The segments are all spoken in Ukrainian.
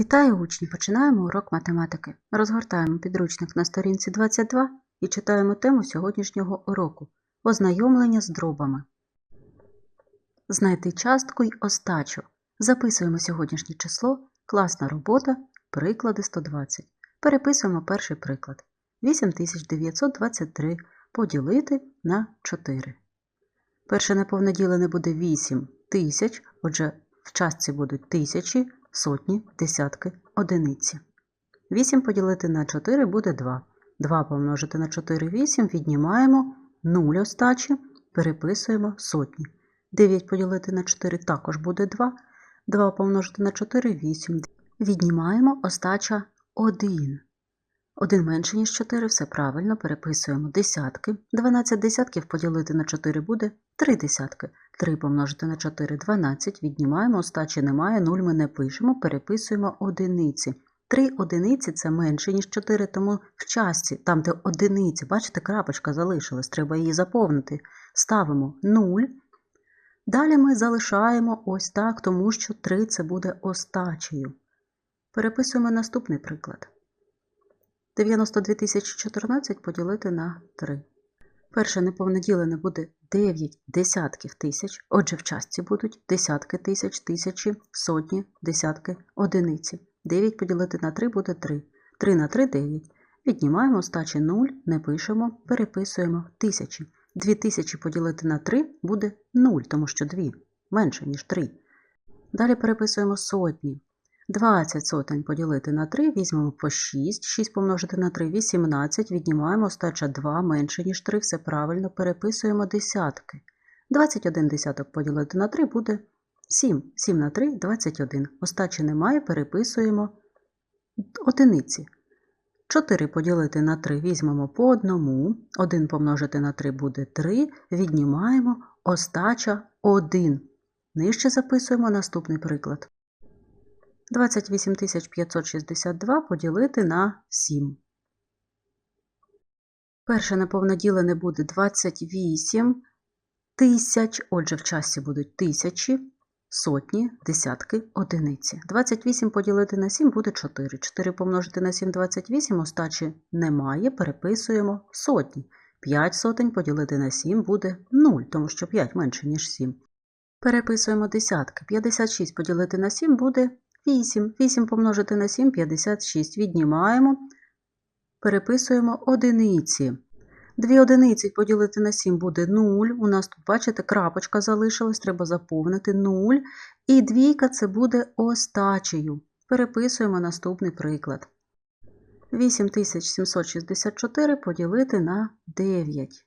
Вітаю учні! Починаємо урок математики. Розгортаємо підручник на сторінці 22 і читаємо тему сьогоднішнього уроку Ознайомлення з дробами. Знайти частку й остачу. Записуємо сьогоднішнє число, класна робота, приклади 120. Переписуємо перший приклад. 8923 поділити на 4. Перше неповнеділене буде 8 тисяч, отже, в частці будуть тисячі, сотні, десятки, одиниці. 8 поділити на 4 буде 2. 2 помножити на 4 – 8, віднімаємо 0 остачі, переписуємо сотні. 9 поділити на 4 також буде 2. 2 помножити на 4 – 8. Віднімаємо остача 1. 1 менше, ніж 4, все правильно, переписуємо десятки. 12 десятків поділити на 4 буде 3 десятки. 3 помножити на 4 – 12, віднімаємо, остачі немає, 0 ми не пишемо, переписуємо одиниці. 3 одиниці – це менше, ніж 4, тому в частці, там де одиниці, бачите, крапочка залишилась, треба її заповнити. Ставимо 0. Далі ми залишаємо ось так, тому що 3 – це буде остачею. Переписуємо наступний приклад. 92 014 поділити на 3. Перше неповне ділене буде 9 десятків тисяч, отже в частці будуть десятки тисяч, тисячі, сотні, десятки, одиниці. 9 поділити на 3 буде 3. 3 на 3 – 9. Віднімаємо остачі 0, не пишемо, переписуємо тисячі. 2000 поділити на 3 буде 0, тому що 2 менше, ніж 3. Далі переписуємо сотні. 20 сотень поділити на 3, візьмемо по 6, 6 помножити на 3 – 18, віднімаємо остача 2 менше, ніж 3, все правильно, переписуємо десятки. 21 десяток поділити на 3 буде 7, 7 на 3 – 21. Остачі немає, переписуємо одиниці. 4 поділити на 3 візьмемо по одному, 1 помножити на 3 буде 3, віднімаємо остача 1. Нижче записуємо наступний приклад. 28 562 поділити на 7. Перше неповне ділене буде 28 тисяч, отже, в часі будуть тисячі, сотні, десятки, одиниці. 28 поділити на 7 буде 4. 4 помножити на 7 – 28, остачі немає, переписуємо сотні. 5 сотень поділити на 7 буде 0, тому що 5 менше, ніж 7. Переписуємо десятки. 56 поділити на 7 буде 8. 8 помножити на 7 – 56. Віднімаємо, переписуємо одиниці. Дві одиниці поділити на 7 буде 0. У нас тут, бачите, крапочка залишилась, треба заповнити 0. І двійка це буде остачею. Переписуємо наступний приклад. 8764 поділити на 9.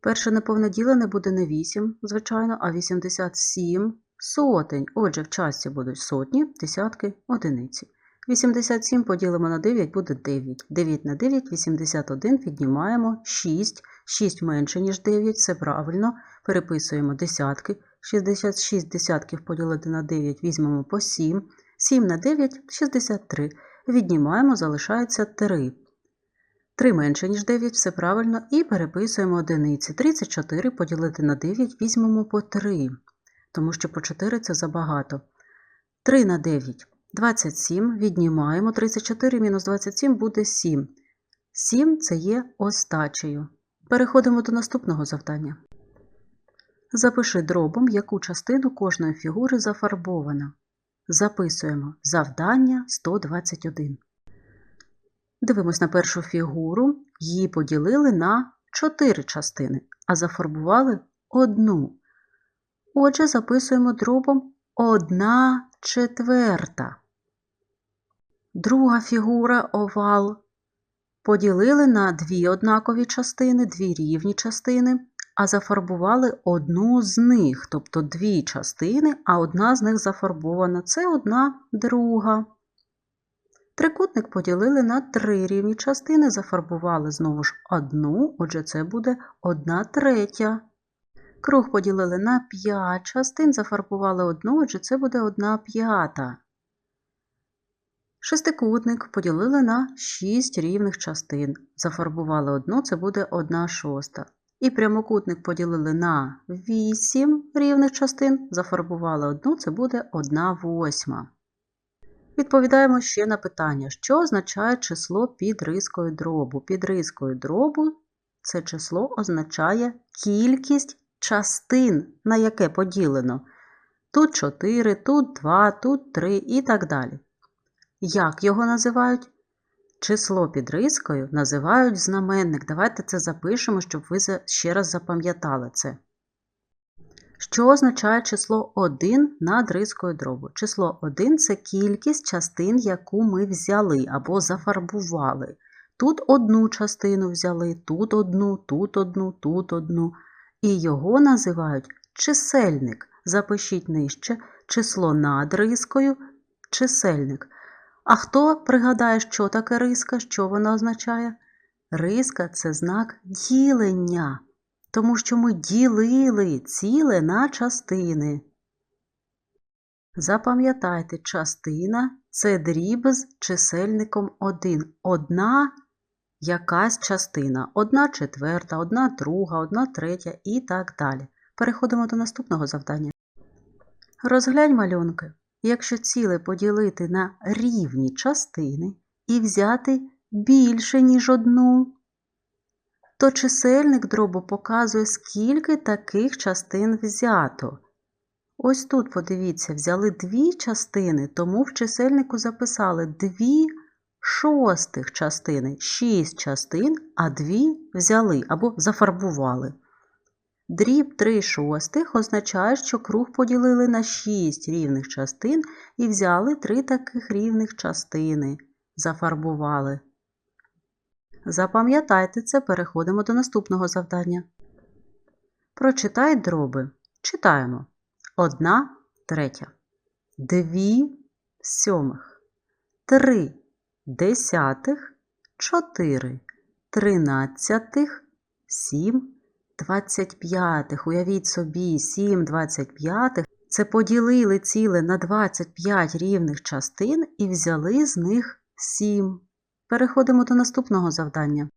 Перше неповне ділене буде не 8, звичайно, а 87 сотень. Отже, в часті будуть сотні, десятки, одиниці. 87 поділимо на 9 буде 9. 9 на 9 – 81, віднімаємо 6. 6 менше, ніж 9, все правильно. Переписуємо десятки. 66 десятків поділити на 9 візьмемо по 7. 7 на 9 – 63. Віднімаємо, залишається 3. 3 менше, ніж 9, все правильно. І переписуємо одиниці. 34 поділити на 9 візьмемо по 3 тому що по 4 це забагато. 3 на 9 – 27, віднімаємо 34 мінус 27 буде 7. 7 це є остачею. Переходимо до наступного завдання. Запиши дробом, яку частину кожної фігури зафарбована. Записуємо завдання 121. Дивимось на першу фігуру. Її поділили на 4 частини, а зафарбували одну. Отже, записуємо дробом 1 четверта. Друга фігура овал. Поділили на дві однакові частини, дві рівні частини, а зафарбували одну з них, тобто дві частини, а одна з них зафарбована. Це одна друга. Трикутник поділили на три рівні частини, зафарбували знову ж одну, отже, це буде одна третя. Круг поділили на 5 частин, зафарбували одну, отже, це буде 1 п'ята. Шестикутник поділили на 6 рівних частин. Зафарбували одну, це буде 1 шоста. І прямокутник поділили на 8 рівних частин, зафарбували одну, це буде 1 восьма. Відповідаємо ще на питання, що означає число під рискою дробу. Під рискою дробу це число означає кількість частин, на яке поділено. Тут 4, тут 2, тут 3 і так далі. Як його називають? Число під рискою називають знаменник. Давайте це запишемо, щоб ви ще раз запам'ятали це. Що означає число 1 над рискою дробу? Число 1 це кількість частин, яку ми взяли або зафарбували. Тут одну частину взяли, тут одну, тут одну, тут одну. І його називають чисельник. Запишіть нижче число над рискою чисельник. А хто пригадає, що таке риска, що вона означає? Риска це знак ділення, тому що ми ділили ціле на частини. Запам'ятайте, частина це дріб з чисельником 1. Одна якась частина, одна четверта, одна друга, одна третя і так далі. Переходимо до наступного завдання. Розглянь малюнки. Якщо ціле поділити на рівні частини і взяти більше, ніж одну, то чисельник дробу показує, скільки таких частин взято. Ось тут, подивіться, взяли дві частини, тому в чисельнику записали дві шостих частини, шість частин, а дві взяли або зафарбували. Дріб 3 шостих означає, що круг поділили на 6 рівних частин і взяли 3 таких рівних частини, зафарбували. Запам'ятайте це, переходимо до наступного завдання. Прочитай дроби. Читаємо. Одна третя, дві сьомих, три десятих, чотири тринадцятих, сім двадцять п'ятих. Уявіть собі, сім двадцять п'ятих. Це поділили ціле на 25 рівних частин і взяли з них 7. Переходимо до наступного завдання.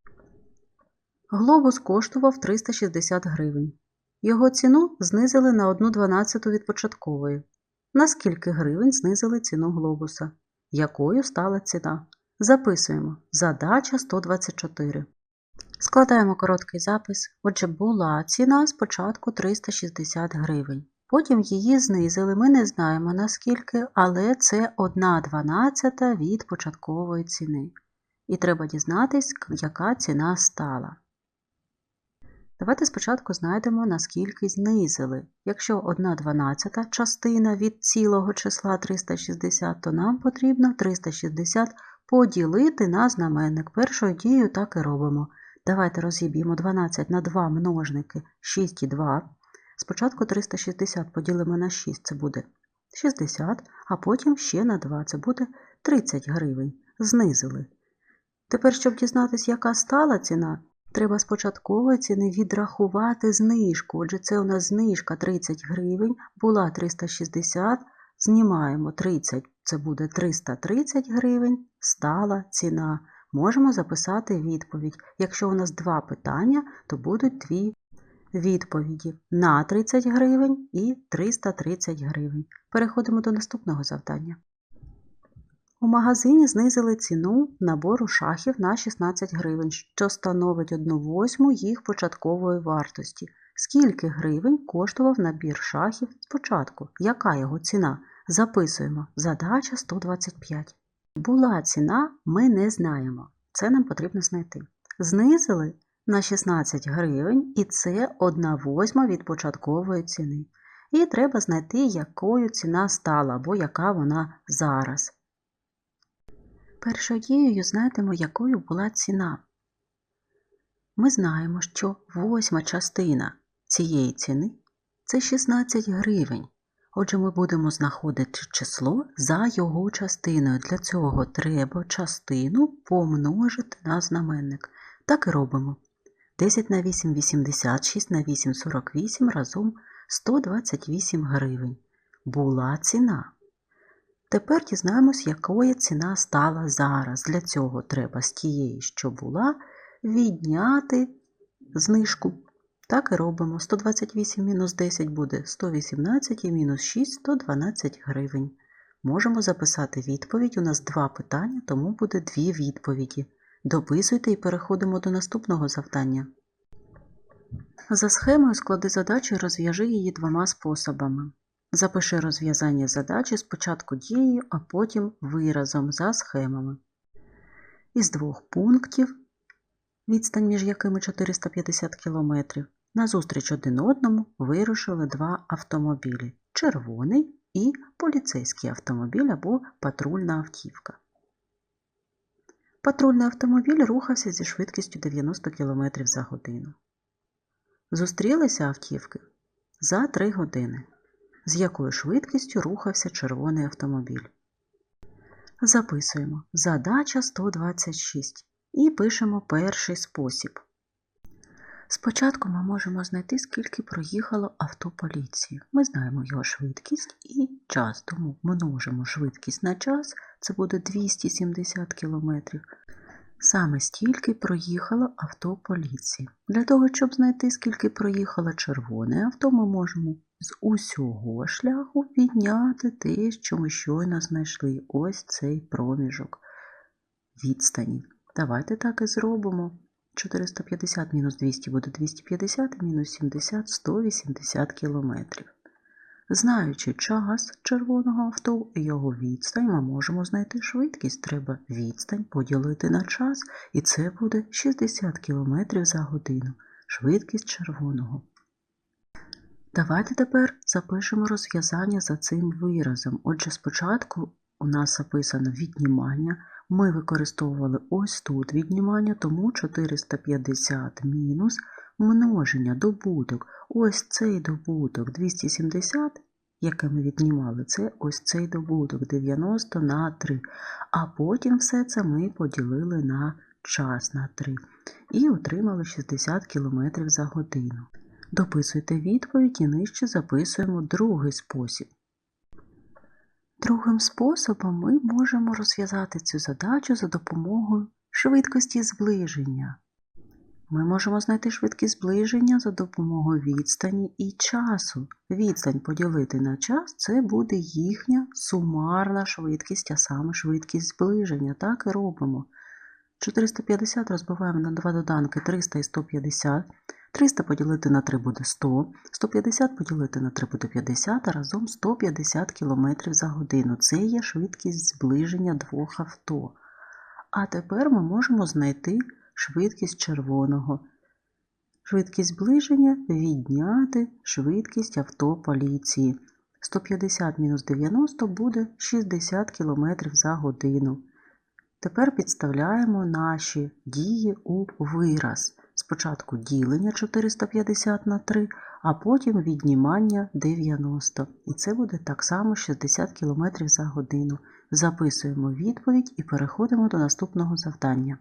Глобус коштував 360 гривень. Його ціну знизили на 1,12 від початкової. На скільки гривень знизили ціну глобуса? Якою стала ціна? Записуємо. Задача 124. Складаємо короткий запис. Отже, була ціна спочатку 360 гривень. Потім її знизили, ми не знаємо наскільки, але це 1,12 від початкової ціни. І треба дізнатись, яка ціна стала. Давайте спочатку знайдемо, наскільки знизили. Якщо 1,12 частина від цілого числа 360, то нам потрібно 360 поділити на знаменник. Першою дією так і робимо. Давайте розіб'ємо 12 на 2 множники 6 і 2. Спочатку 360 поділимо на 6, це буде 60, а потім ще на 2, це буде 30 гривень. Знизили. Тепер, щоб дізнатися, яка стала ціна, треба з початкової ціни відрахувати знижку. Отже, це у нас знижка 30 гривень, була 360, знімаємо 30, це буде 330 гривень, стала ціна. Можемо записати відповідь. Якщо у нас два питання, то будуть дві відповіді на 30 гривень і 330 гривень. Переходимо до наступного завдання. У магазині знизили ціну набору шахів на 16 гривень, що становить 1 восьму їх початкової вартості. Скільки гривень коштував набір шахів спочатку? Яка його ціна? Записуємо. Задача 125. Була ціна, ми не знаємо. Це нам потрібно знайти. Знизили на 16 гривень, і це 1 восьма від початкової ціни. І треба знайти, якою ціна стала, або яка вона зараз. Першою дією знайдемо, якою була ціна. Ми знаємо, що восьма частина цієї ціни це 16 гривень. Отже, ми будемо знаходити число за його частиною. Для цього треба частину помножити на знаменник. Так і робимо. 10 на 8 – 80, 6 на 8 – 48, разом 128 гривень. Була ціна. Тепер дізнаємось, якою ціна стала зараз. Для цього треба з тієї, що була, відняти знижку. Так і робимо. 128 мінус 10 буде 118 і мінус 6 – 112 гривень. Можемо записати відповідь. У нас два питання, тому буде дві відповіді. Дописуйте і переходимо до наступного завдання. За схемою склади задачу і розв'яжи її двома способами. Запиши розв'язання задачі спочатку дією, а потім виразом за схемами. Із двох пунктів, відстань між якими 450 км, назустріч один одному вирушили два автомобілі червоний і поліцейський автомобіль або патрульна автівка. Патрульний автомобіль рухався зі швидкістю 90 км за годину. Зустрілися автівки за 3 години. З якою швидкістю рухався червоний автомобіль. Записуємо задача 126 і пишемо перший спосіб. Спочатку ми можемо знайти, скільки проїхало авто поліції. Ми знаємо його швидкість і час, тому множимо швидкість на час, це буде 270 км. Саме стільки проїхало авто поліції. Для того, щоб знайти, скільки проїхало червоне авто, ми можемо з усього шляху відняти те, що ми щойно знайшли. Ось цей проміжок відстані. Давайте так і зробимо. 450 мінус 200 буде 250, мінус 70 180 кілометрів. Знаючи час червоного авто і його відстань, ми можемо знайти швидкість. Треба відстань поділити на час, і це буде 60 км за годину. Швидкість червоного. Давайте тепер запишемо розв'язання за цим виразом. Отже, спочатку у нас записано віднімання. Ми використовували ось тут віднімання, тому 450 мінус множення добуток. Ось цей добуток 270, який ми віднімали, це ось цей добуток 90 на 3. А потім все це ми поділили на час на 3 і отримали 60 км за годину. Дописуйте відповідь і нижче записуємо другий спосіб. Другим способом ми можемо розв'язати цю задачу за допомогою швидкості зближення. Ми можемо знайти швидкість зближення за допомогою відстані і часу. Відстань поділити на час це буде їхня сумарна швидкість, а саме швидкість зближення. Так і робимо. 450 розбиваємо на два доданки 300 і 150. 300 поділити на 3 буде 100, 150 поділити на 3 буде 50, а разом 150 км за годину. Це є швидкість зближення двох авто. А тепер ми можемо знайти швидкість червоного. Швидкість зближення відняти швидкість авто поліції. 150 мінус 90 буде 60 км за годину. Тепер підставляємо наші дії у вираз. Спочатку ділення 450 на 3, а потім віднімання 90. І це буде так само 60 км за годину. Записуємо відповідь і переходимо до наступного завдання.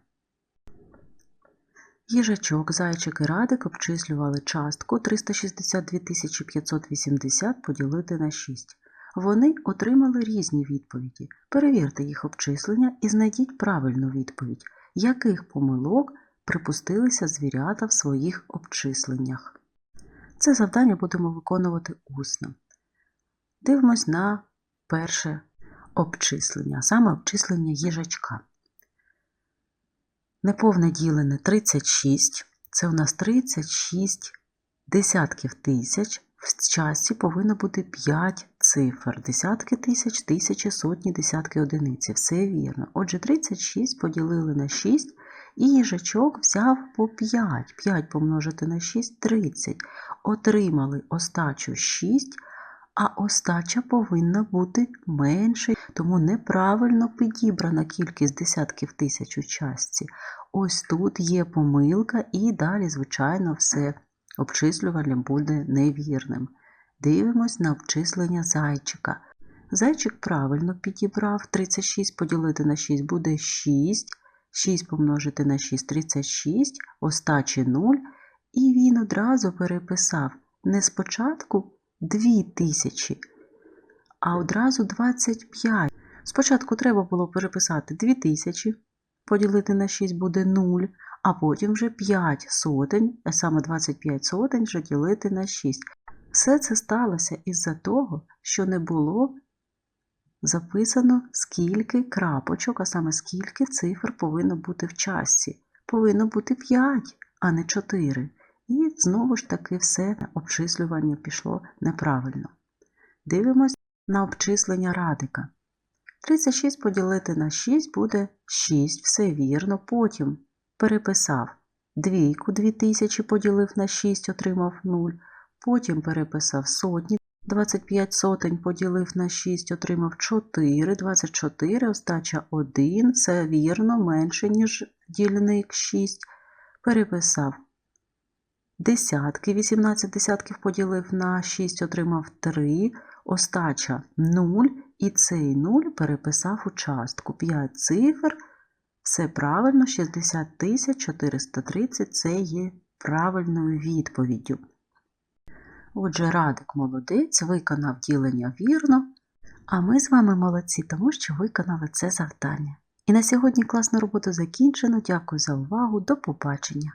Їжачок, зайчик і радик обчислювали частку 362 580 поділити на 6. Вони отримали різні відповіді. Перевірте їх обчислення і знайдіть правильну відповідь, яких помилок припустилися звірята в своїх обчисленнях. Це завдання будемо виконувати усно. Дивимось на перше обчислення, саме обчислення їжачка. Неповне ділене 36. Це у нас 36 десятків тисяч. В часі повинно бути 5 цифр. Десятки тисяч, тисячі, сотні, десятки одиниці. Все вірно. Отже, 36 поділили на 6, і їжачок взяв по 5. 5 помножити на 6 30. Отримали остачу 6, а остача повинна бути менше, тому неправильно підібрана кількість десятків тисяч у частці. Ось тут є помилка, і далі, звичайно, все обчислювання буде невірним. Дивимось на обчислення зайчика. Зайчик правильно підібрав 36 поділити на 6 буде 6. 6 помножити на 6 36, остачі 0, і він одразу переписав не спочатку 2000, а одразу 25. Спочатку треба було переписати 2000, поділити на 6 буде 0, а потім вже 5 сотень, а саме 25 сотень вже ділити на 6. Все це сталося із-за того, що не було записано, скільки крапочок, а саме скільки цифр повинно бути в частці. Повинно бути 5, а не 4. І знову ж таки все обчислювання пішло неправильно. Дивимось на обчислення радика. 36 поділити на 6 буде 6, все вірно. Потім переписав двійку 2000 поділив на 6, отримав 0. Потім переписав сотні, 25 сотень поділив на 6, отримав 4, 24, остача 1, все вірно, менше, ніж дільник 6. Переписав десятки, 18 десятків поділив на 6, отримав 3, остача 0, і цей 0 переписав у частку. 5 цифр, все правильно, 60 430 це є правильною відповіддю. Отже, Радик молодець, виконав ділення вірно, а ми з вами молодці, тому що виконали це завдання. І на сьогодні класну роботу закінчено. Дякую за увагу. До побачення!